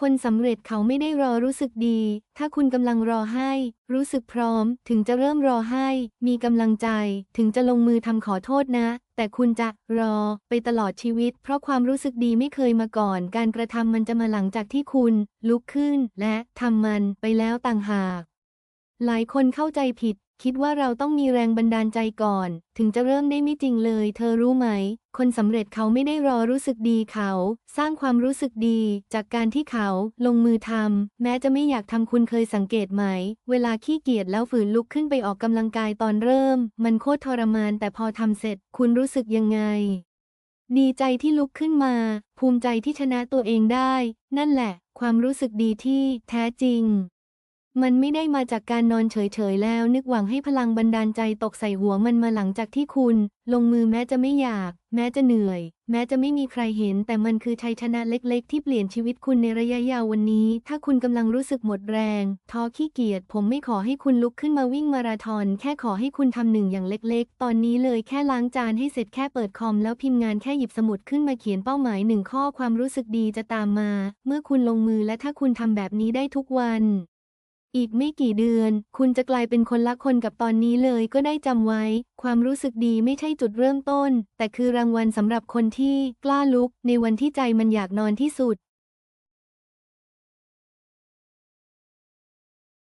คนสำเร็จเขาไม่ได้รอรู้สึกดี ถ้าคุณกำลังรอให้ รู้สึกพร้อม ถึงจะเริ่มรอให้ มีกำลังใจ ถึงจะลงมือทำขอโทษนะ แต่คุณจะรอไปตลอดชีวิต เพราะความรู้สึกดีไม่เคยมาก่อน การกระทำมันจะมาหลังจากที่คุณ ลุกขึ้น และทำมันไปแล้วต่างหาก หลายคนเข้าใจผิด คิดว่าเราต้องมีแรงบันดาลใจก่อน ถึงจะเริ่มได้ไม่จริงเลย เธอรู้ไหม คนสำเร็จเขาไม่ได้รอรู้สึกดีเขา สร้างความรู้สึกดี จากการที่เขาลงมือทำแม้จะไม่อยากทำคุณเคยสังเกตไหม เวลาขี้เกียจแล้วฝืนลุกขึ้นไปออกกำลังกายตอนเริ่ม มันโคตรทรมานแต่พอทำเสร็จ คุณรู้สึกยังไงดีใจที่ลุกขึ้นมา ภูมิใจที่ชนะตัวเองได้ นั่นแหละ ความรู้สึกดีที่แท้จริง มันไม่ได้มาจากการนอนเฉยๆแล้ว นึกหวังให้พลังบันดาลใจตกใส่หัวมันมาหลังจากที่คุณ ลงมือแม้จะไม่อยาก แม้จะเหนื่อย แม้จะไม่มีใครเห็น แต่มันคือชัยชนะเล็กๆ ที่เปลี่ยนชีวิตคุณในระยะยาววันนี้ ถ้าคุณกำลังรู้สึกหมดแรง ท้อขี้เกียจผมไม่ขอให้คุณลุกขึ้นมาวิ่งมาราธอนแค่ขอให้คุณทำหนึ่งอย่างเล็กๆ ตอนนี้เลยแค่ล้างจานให้เสร็จแค่เปิดคอมแล้วพิมพ์งานแค่หยิบสมุดขึ้นมาเขียนเป้าหมายหนึ่งข้อความรู้สึกดีจะตามมา เมื่อคุณลงมือและถ้าคุณทำแบบนี้ได้ทุกวัน อีกไม่กี่เดือน คุณจะกลายเป็นคนละคนกับตอนนี้เลยก็ได้จำไว้ ความรู้สึกดีไม่ใช่จุดเริ่มต้น แต่คือรางวัลสำหรับคนที่กล้าลุกในวันที่ใจมันอยากนอนที่สุด